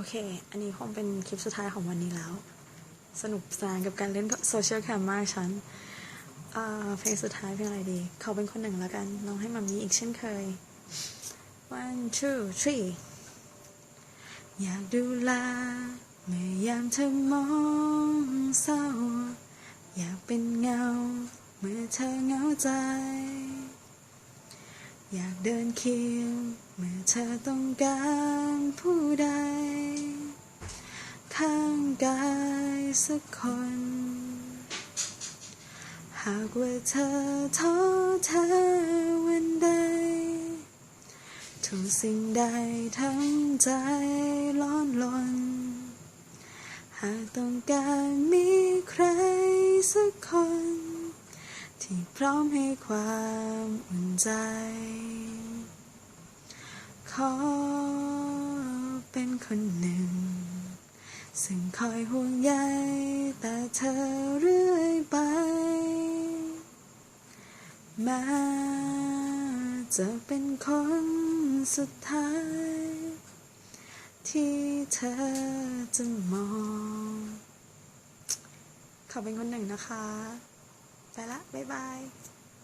โอเค อันนี้คงเป็นคลิปสุดท้ายของวันนี้แล้ว สนุกสนานกับการเล่นโซเชียลแคมมากฉันเพลงสุดท้ายเพลงอะไรดี เขาเป็นคนหนึ่งแล้วกันน้องให้มามีอีกเช่นเคย one two three อยากดูแลเมื่อยามเธอมองเศร้า อยากเป็นเงา เมื่อเธอเหงาใจ อยากเดินเคียงเมื่อเธอต้องการผู้ใด กายสักคน หากว่าเธอท้อแท้วันใดทุกสิ่งใดทั้งใจร้อนลน หากต้องการมีใครสักคน ที่พร้อมให้ความอุ่นใจ ขอเป็นคนหนึ่ง ซึ่งคอยห่วงใยแต่เธอเรื่อยไป แม้จะเป็นคนสุดท้าย ที่เธอจะมองเขาเป็นคนหนึ่งนะคะ ไปละ บ๊ายบาย